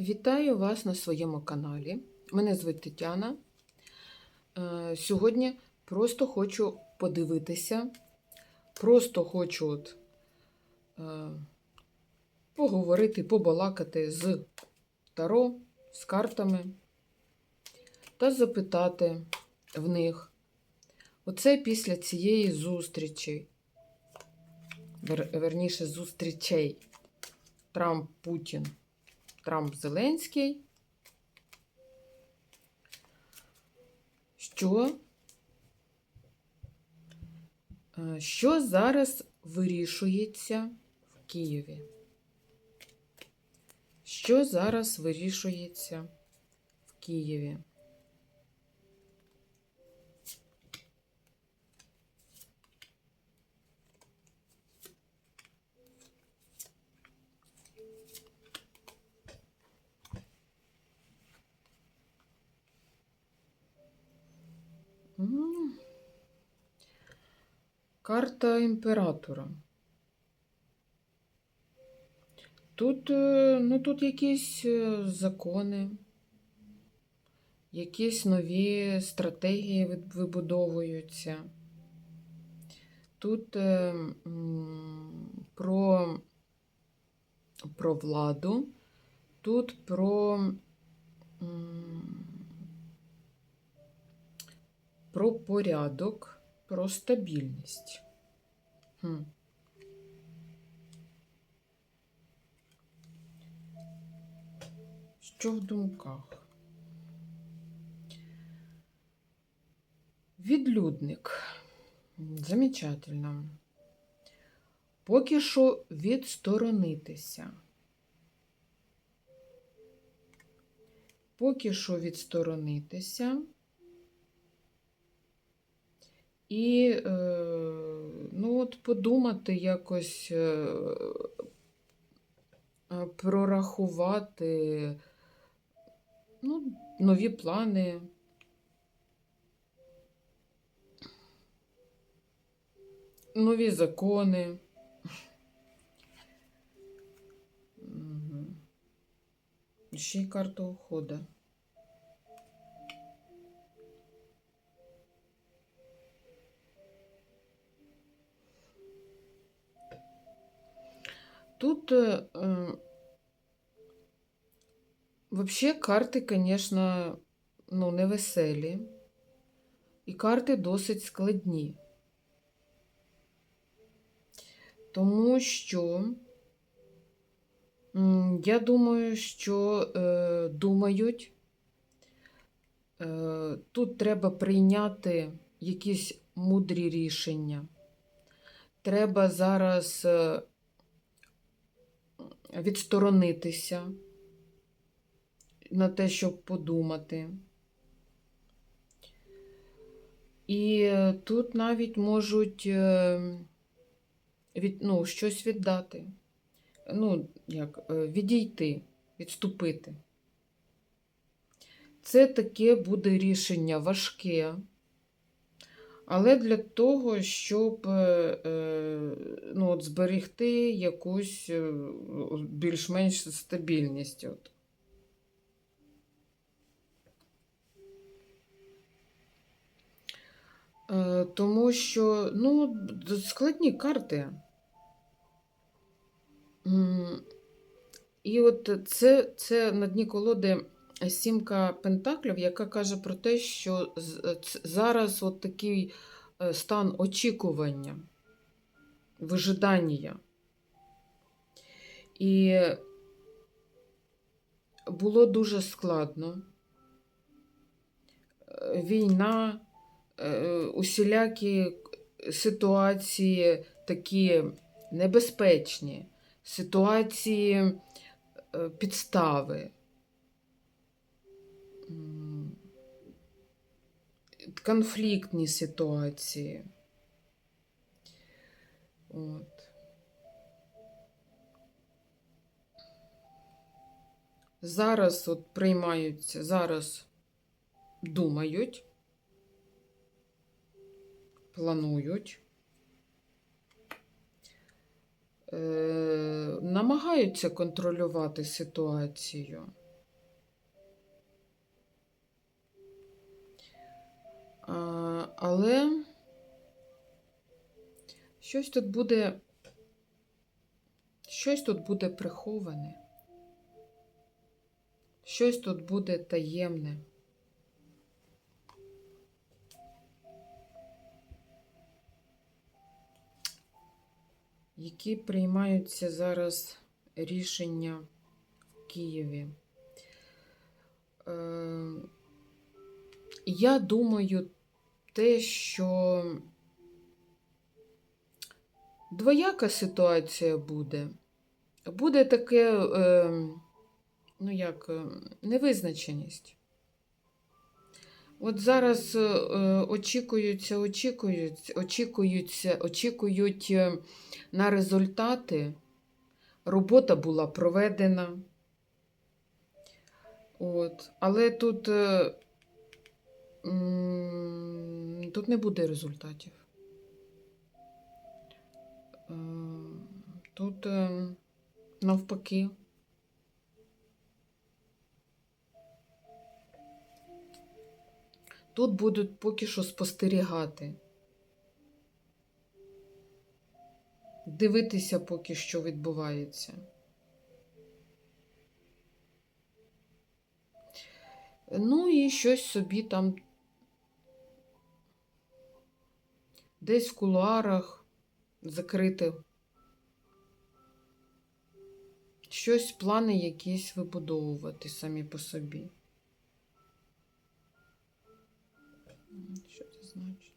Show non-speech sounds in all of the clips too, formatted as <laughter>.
Вітаю вас на своєму каналі. Мене звуть Тетяна. Е, Сьогодні просто хочу подивитися, просто хочу от, е, поговорити, побалакати з Таро, з картами та запитати в них. Оце після цієї зустрічі, вер- верніше зустрічей Трамп-Путін. Трамп Зеленський. Що? е, Що зараз вирішується в Києві? Що зараз вирішується в Києві? М. Карта імператора. Тут, е, ну, тут якісь е, закони, якісь нові стратегії вибудовуються. Тут е, про, про владу, тут про, про порядок, про стабільність. Хм. Що в думках? Відлюдник. Замечательно. Поки що відсторонитися. Поки що відсторонитися. І е, ну, от подумати якось е, е, прорахувати ну, нові плани. Нові закони. Ще й карта уходу. Тут э, вообще карти, конечно, ну, невеселі. І карти досить складні. Тому що я думаю, що е, думають, е, тут треба прийняти якісь мудрі рішення. Треба зараз е, відсторонитися на те, щоб подумати. І тут навіть можуть е, від, ну, щось віддати. Ну, як, е, відійти, відступити. Це таке буде рішення важке. Але для того, щоб е, е, ну, от зберегти якусь е, більш-менш стабільність. От. Тому що ну, складні карти. І от це, це на дні колоди сімка пентаклів, яка каже про те, що зараз от такий е, стан очікування, вижидання. І було дуже складно. Е, Війна, е, усілякі ситуації такі небезпечні, ситуації е, підстави. Конфліктні ситуації. От. Зараз от приймаються, зараз думають, планують, е, намагаються контролювати ситуацію. Але щось тут буде. Щось тут буде приховане. Щось тут буде таємне. Які приймаються зараз рішення в Києві? Е, я думаю, те, що двояка ситуація буде. Буде таке, е, ну як, е, невизначеність. От зараз е, очікуються, очікують, очікуються, очікують на результати. Робота була проведена. От. Але тут, е, м, тут не буде результатів. Е, Тут е, навпаки. Тут будуть поки що спостерігати. Дивитися поки що відбувається. Ну і щось собі там десь в кулуарах закрити. Щось, плани якісь вибудовувати самі по собі. Що це значить?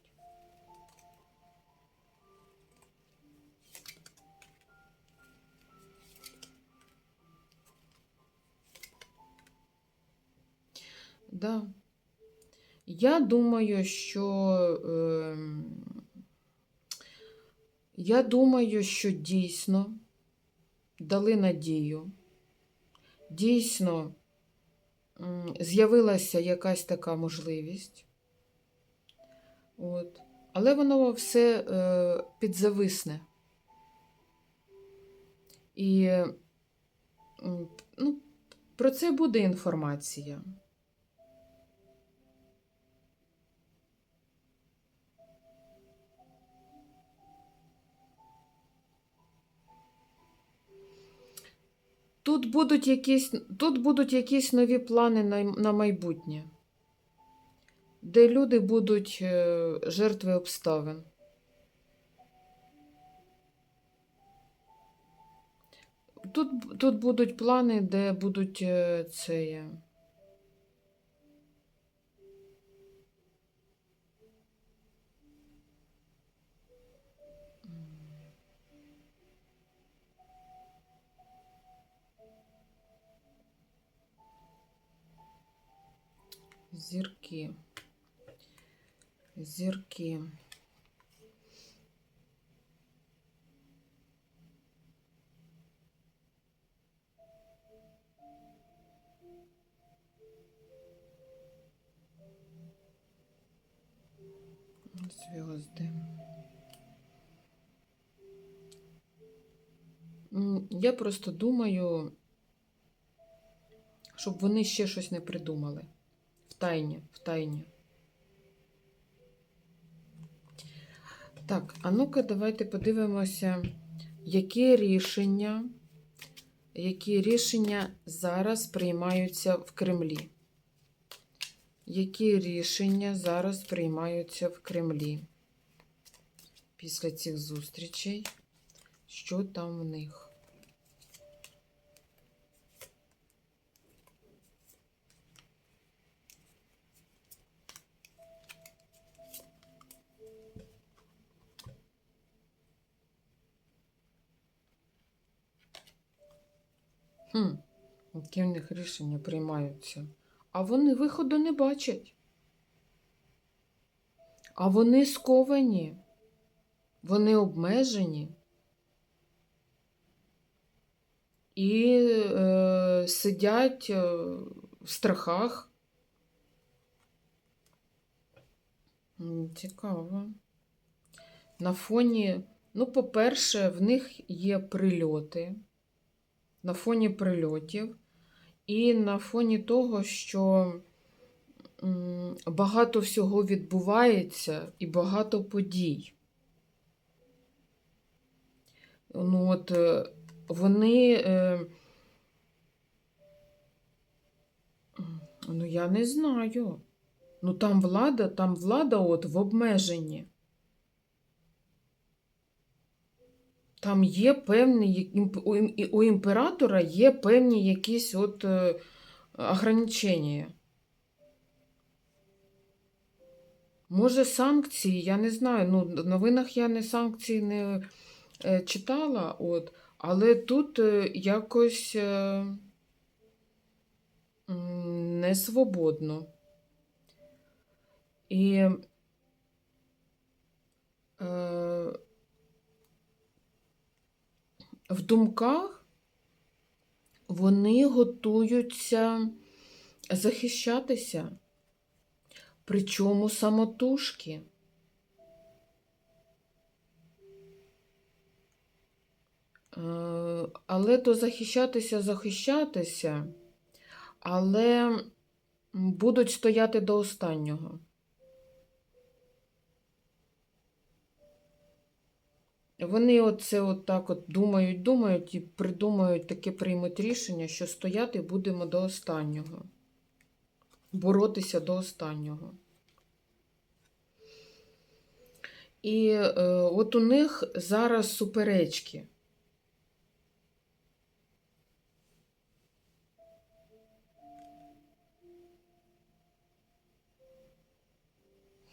Да. Я думаю, що е, я думаю, що дійсно дали надію. Дійсно з'явилася якась така можливість. От. Але воно все е, підзависне. І ну, про це буде інформація. Тут будуть якісь, тут будуть якісь нові плани на, на майбутнє, де люди будуть е, жертви обставин. Тут, тут будуть плани, де будуть е, це. Зірки. Зірки. Звезды. Я просто думаю, щоб вони ще щось не придумали. В тайні, в тайні. Так, а ну-ка, давайте подивимося, які рішення, які рішення зараз приймаються в Кремлі. Які рішення зараз приймаються в Кремлі після цих зустрічей? Що там в них? Хм, які в них рішення приймаються? А вони виходу не бачать. А вони сковані, вони обмежені. І е, сидять е, в страхах. Цікаво. На фоні, ну, по-перше, в них є прильоти. На фоні прильотів. І на фоні того, що багато всього відбувається і багато подій. Ну, от е, вони. е, Ну, я не знаю. Ну, там влада, там влада от в обмеженні. Там є певні, у імператора є певні якісь от е, ограничення. Може, санкції, я не знаю. Ну, в новинах я не санкції не е, читала, от, але тут е, якось не свободно. І е, в думках вони готуються захищатися, причому самотужки. Е, Але то захищатися, захищатися, але будуть стояти до останнього. Вони оце от так от думають, думають і придумають таке приймуть рішення, що стояти будемо до останнього. Боротися до останнього. І е, от у них зараз суперечки.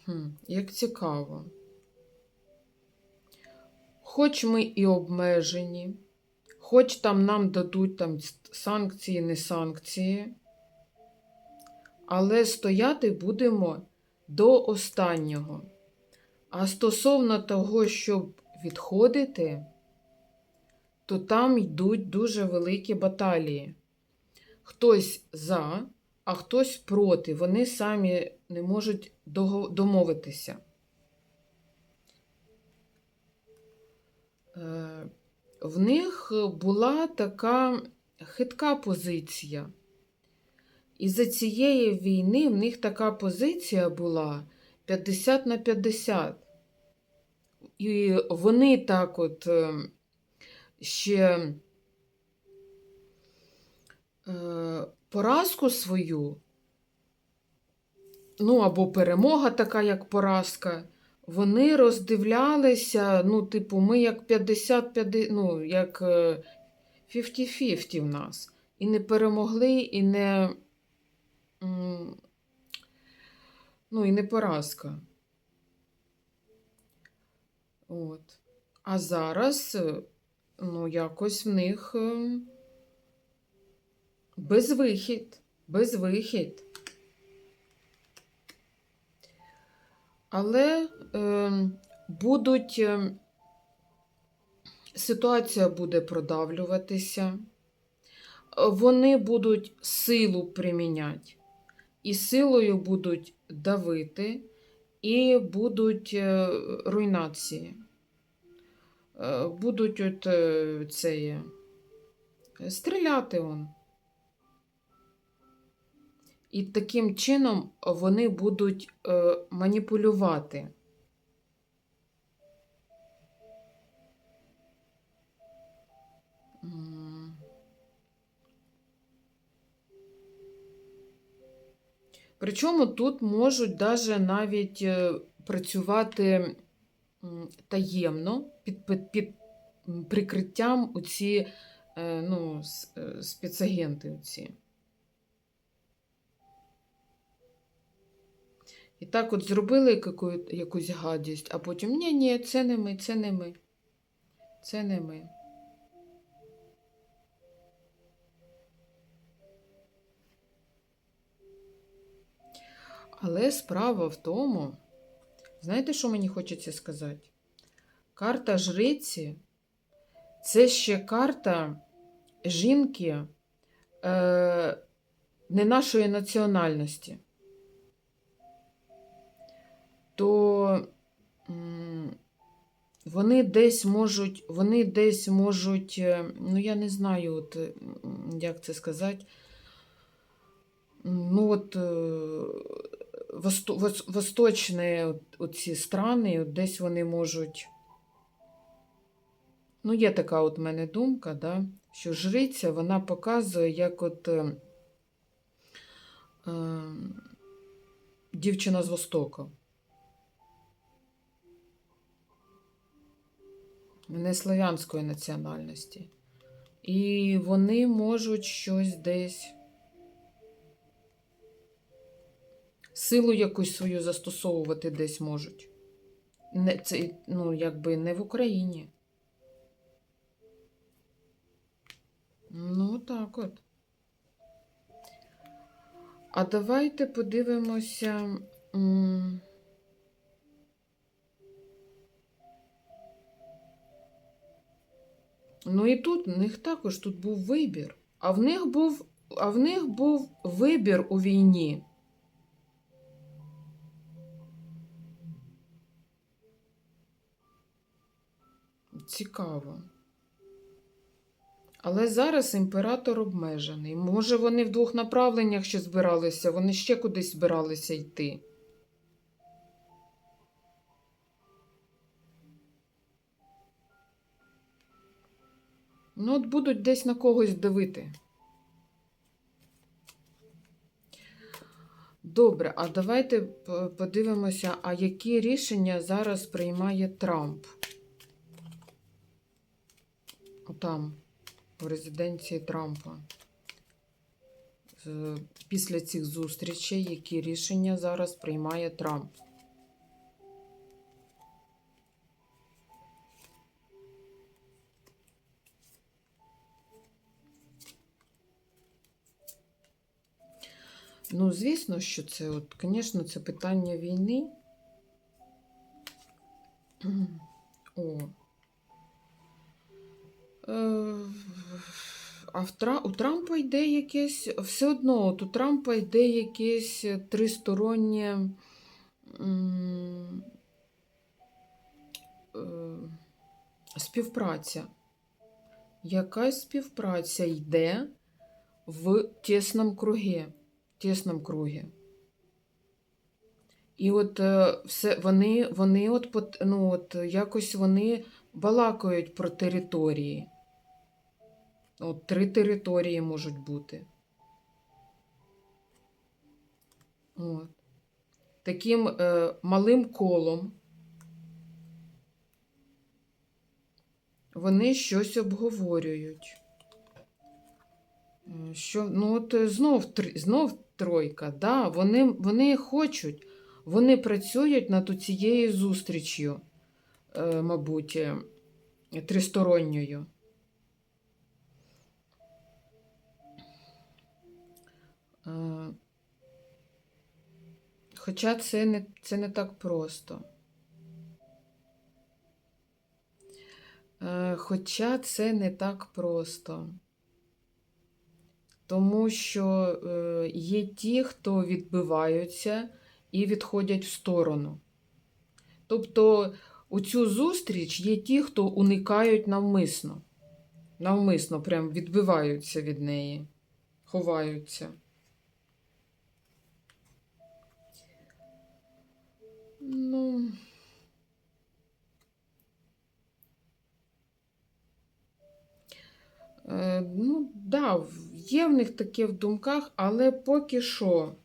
Хм, як цікаво. Хоч ми і обмежені, хоч там нам дадуть там санкції, не санкції, але стояти будемо до останнього. А стосовно того, щоб відходити, то там йдуть дуже великі баталії. Хтось за, а хтось проти. Вони самі не можуть домовитися. Е, В них була така хитка позиція. Із-за цієї війни в них така позиція була 50 на 50. І вони так от е, ще е, поразку свою, ну або перемога така, як поразка, вони роздивлялися, ну, типу, ми як 50-50, ну, як е, 50-50 в нас. І не перемогли, і не, ну, і не поразка. От. А зараз, е, ну, якось в них е, безвихід, безвихід. Але е, будуть, е, ситуація буде продавлюватися, вони будуть силу приміняти, і силою будуть давити, і будуть е, руйнації. Е, Будуть от е, це, стріляти он. І таким чином вони будуть е, маніпулювати. Причому тут можуть даже навіть е, працювати таємно під, під, під прикриттям оці е, ну, е, спецагенти. Оці. І так от зробили яку, якусь гадість, а потім ні, ні, це не ми, це не ми. Це не ми. Але справа в тому, знаєте, що мені хочеться сказати? Карта жриці це ще карта жінки е, не нашої національності. То вони десь можуть, вони десь можуть, е, ну я не знаю, от, е, як це сказати. Ну, от, е, восто, восточні оці страни, от десь вони можуть. Ну, є така от в мене думка, да, що жриця вона показує, як от е, е, дівчина з Востоку. Не славянської національності. І вони можуть щось десь. Силу якусь свою застосовувати десь можуть. Не, це, ну, якби не в Україні. Ну, так от. А давайте подивимося. м, Ну і тут в них також тут був вибір. А в них був, а в них був вибір у війні. Цікаво. Але зараз імператор обмежений. Може, вони в двох направленнях ще збиралися, вони ще кудись збиралися йти. Ну, от будуть десь на когось дивити. Добре, а давайте подивимося, а які рішення зараз приймає Трамп. Там, в резиденції Трампа. Після цих зустрічей, які рішення зараз приймає Трамп? Ну, звісно, що це, от, звісно, це питання війни. О. Е, А в у Трампа йде якесь, все одно, от у Трампа йде якесь тристороннє е, співпраця. Якась співпраця йде в тісному кругі. Тісному кругі. І от е, все, вони, вони от, ну, от якось вони балакають про території. От три території можуть бути. От. Таким е, малим колом вони щось обговорюють. Е, Що, ну от е, знов, знов тройка, да, вони, вони хочуть, вони працюють над цією зустрічю, е, мабуть, е, тристоронньою. Е, Хоча це не, це не так просто. Хоча це не так просто. Тому що е, є ті, хто відбиваються і відходять в сторону. Тобто у цю зустріч є ті, хто уникають навмисно. Навмисно прям відбиваються від неї, ховаються. Ну. Ну, да, є в них таке в думках, але поки що.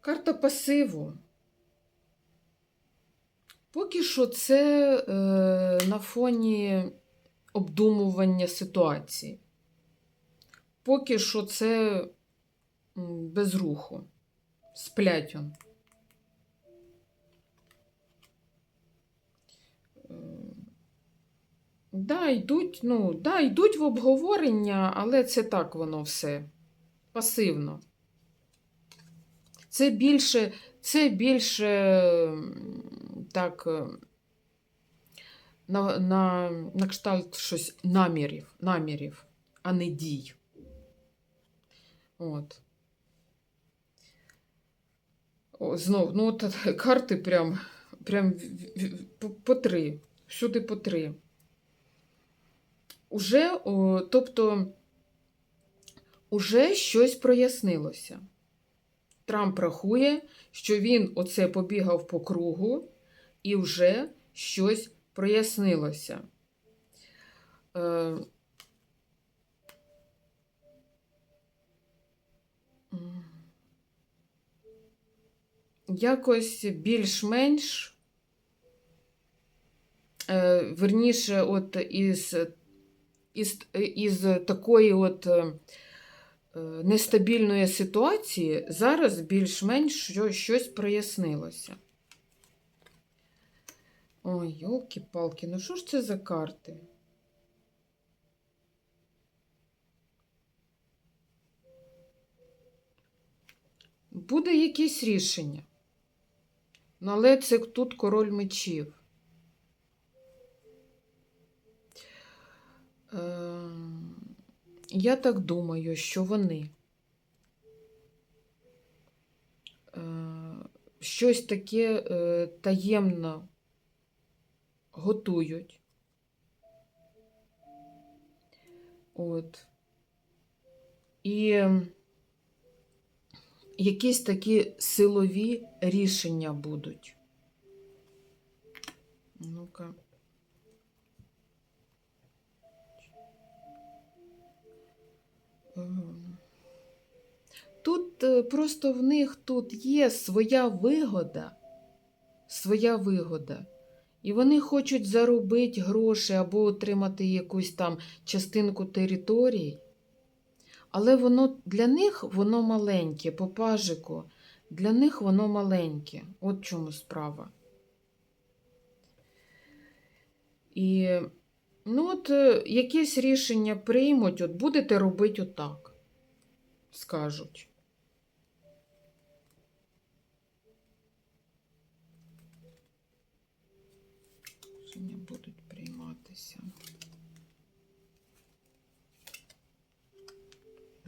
Карта пасиву. Поки що це е, на фоні обдумування ситуації. Поки що це без руху. Сплять. Да, йдуть, ну, да, йдуть в обговорення, але це так воно все. Пасивно. Це більше, це більше так, е, на, на, на кшталт щось намірів, намірів, а не дій. От. О, знов, ну от <laughs> карти прям, прям по три. Всюди по три. Уже, тобто, уже щось прояснилося. Трамп рахує, що він оце побігав по кругу, і вже щось прояснилося. Е, Якось більш-менш, е, верніше, от із, із, із такої от е, е, нестабільної ситуації зараз більш-менш щось прояснилося. Ой, йолки-палки, ну що ж це за карти? Буде якесь рішення. Ну, Але це тут король мечів. Я так думаю, що вони е, щось таке е, таємно готують. От. І ем, якісь такі силові рішення будуть. Ну-ка. Тут е, просто в них тут є своя вигода, своя вигода. І вони хочуть заробити гроші або отримати якусь там частинку територій. Але воно для них воно маленьке, по пажику. Для них воно маленьке. От чому справа. І ну от е, якесь рішення приймуть, от будете робити отак, скажуть. Рішення будуть прийматися.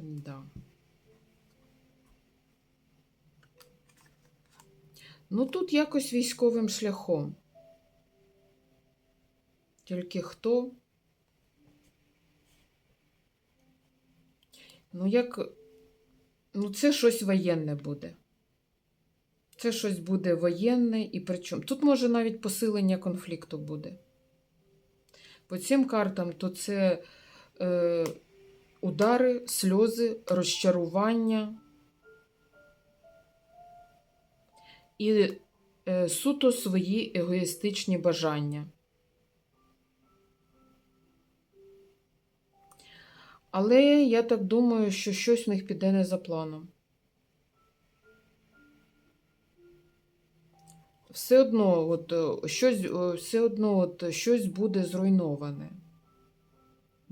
Да. Ну тут якось військовим шляхом. Тільки хто? Ну, як. Ну, це щось воєнне буде. Це щось буде воєнне і причому. Тут може навіть посилення конфлікту буде. По цим картам то це е, удари, сльози, розчарування і е, суто свої егоїстичні бажання. Але я так думаю, що щось в них піде не за планом. Все одно, от, е, щось, е, все одно от, щось буде зруйноване.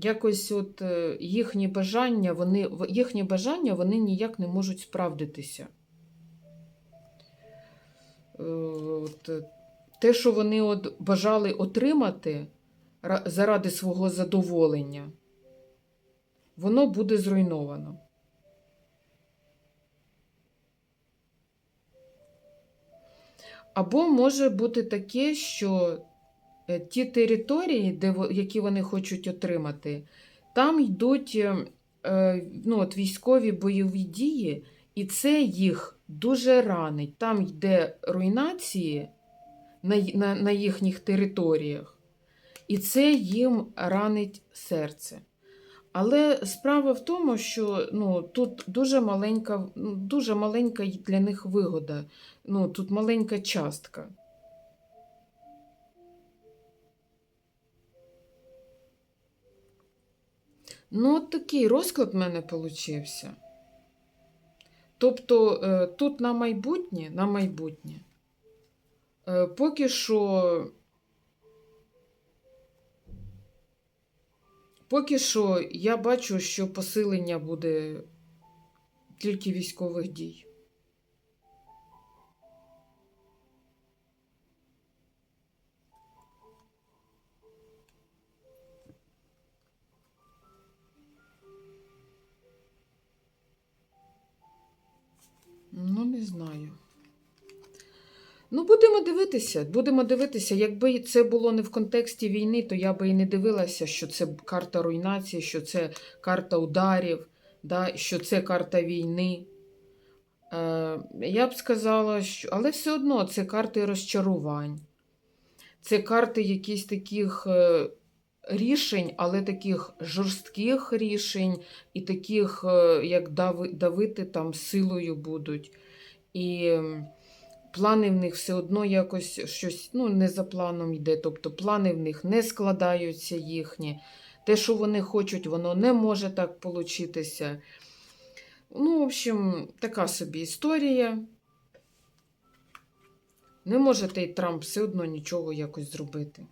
Якось от е, їхні бажання, вони, їхні бажання вони ніяк не можуть справдитися. Е, От, е, те, що вони от бажали отримати заради свого задоволення, воно буде зруйновано. Або може бути таке, що ті території, де, які вони хочуть отримати, там йдуть е, е, ну, от військові бойові дії, і це їх дуже ранить. Там йде руйнації на, на, на їхніх територіях, і це їм ранить серце. Але справа в тому, що ну, тут дуже маленька, ну, дуже маленька для них вигода. Ну, тут маленька частка. Ну, от такий розклад в мене получився. Тобто е, тут на майбутнє, на майбутнє, е, поки що, поки що я бачу, що посилення буде тільки військових дій. Знаю. Ну, будемо дивитися. Будемо дивитися. Якби це було не в контексті війни, то я би і не дивилася, що це карта руйнації, що це карта ударів. да, що це карта війни. Е, я б сказала, що. Але все одно це карти розчарувань. Це карти якісь таких е, рішень, але таких жорстких рішень, і таких, е, як дави, давити там силою будуть. І плани в них все одно якось щось ну, не за планом йде. Тобто плани в них не складаються їхні. Те, що вони хочуть, воно не може так получитися. Ну, в общем, така собі історія. Не може той Трамп все одно нічого якось зробити.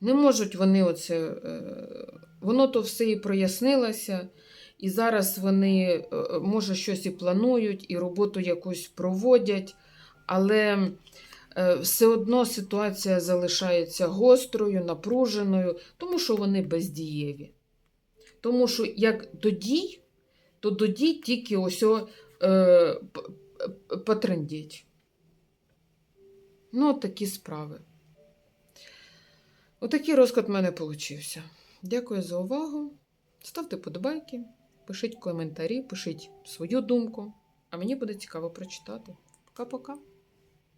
Не можуть вони оце. е, Воно то все і прояснилося, і зараз вони, е, може, щось і планують, і роботу якусь проводять, але е, все одно ситуація залишається гострою, напруженою, тому що вони бездієві. Тому що як до дій, то до дій тільки ось е, потрендіть. Ну, от такі справи. Отакий розклад в мене получився. Дякую за увагу. Ставте подобайки, пишіть коментарі, пишіть свою думку, а мені буде цікаво прочитати. Пока-пока.